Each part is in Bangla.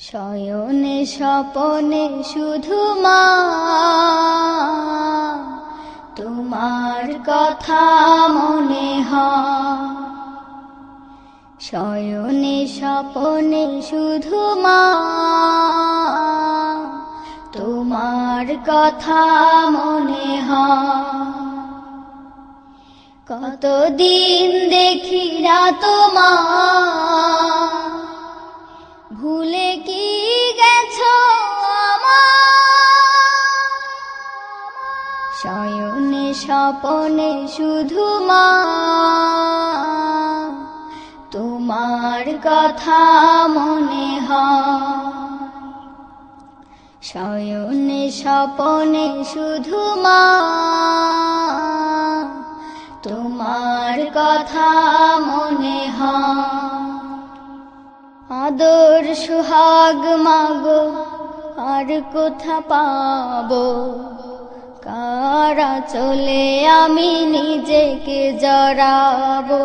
শয়নে স্বপনে শুধু মা, তোমার কথা মনে হয়। শয়নে স্বপনে শুধু মা, তোমার কথা মনে হয়। কতদিন দেখি না তোমার ভুলে কি গেছো শয়নে স্বপনে শুধু মা। তোমার কথা মনে হয়। শয়নে স্বপনে শুধু মা। তোমার কথা মনে হয়। আদর সুহাগ মাগো, আর কোথা পাবো? কারা চলে আমি নিজেকে জড়াবো?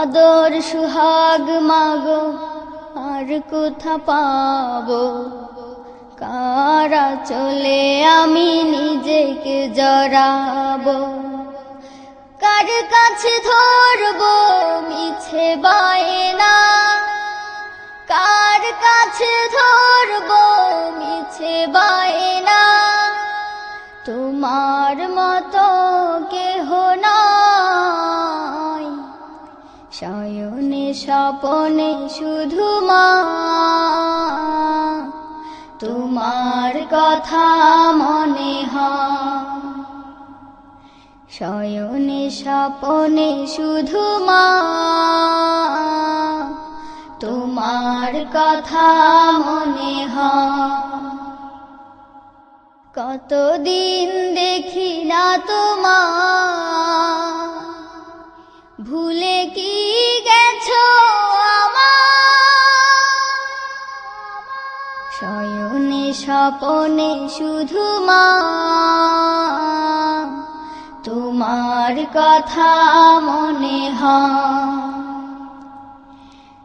আদর সুহাগ মাগো, আর কোথা পাবো? কারা চলে আমি নিজেকে জড়াবো? কার কাছে ধরবো মিছে বায়না কাছে ধরবো মিছে বায়না। তোমার মতো কেহ নাই। শয়নে স্বপনে শুধু মা। তোমার কথা মনে হয়। শয়নে স্বপনে শুধু মা। তোমার কথা মনে কতদিন দেখি না তোমার ভুলে কি গেছো শয়নে স্বপনে শুধু মা। তোমার কথা মনে হয়।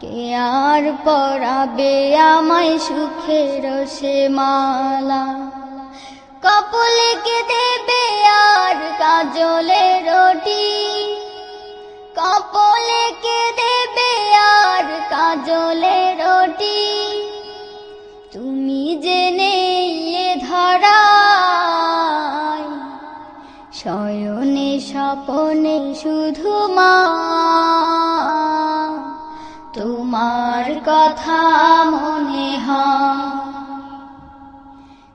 কে আর পড়াবে আমায় সুখের সে মালা। কপলে কে দেবে আর কাজলে রটি? কপলে কে দেবে আর কাজলে রটি? তুমি জেনে এ ধরায়, শয়নে স্বপনে শুধু মা তোমার কথা মনে হয়।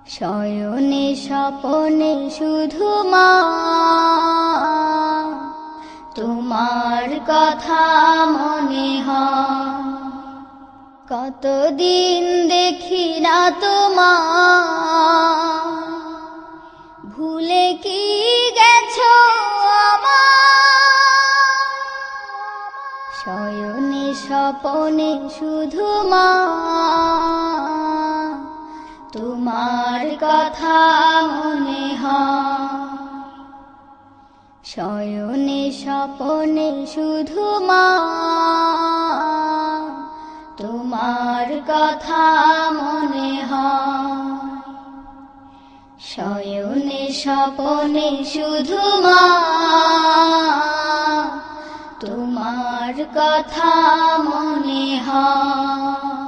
শয়নে স্বপনে শুধু মা, তোমার কথা মনে হয়। কতদিন দেখি না তোমার ভুলে কি স্বপনে শুধু মা, তোমার কথা মনে হয়। শয়নে স্বপনে শুধু মা, তোমার কথা মনে শয়নে স্বপনে শুধু মা তোমার কথা মনে হয়।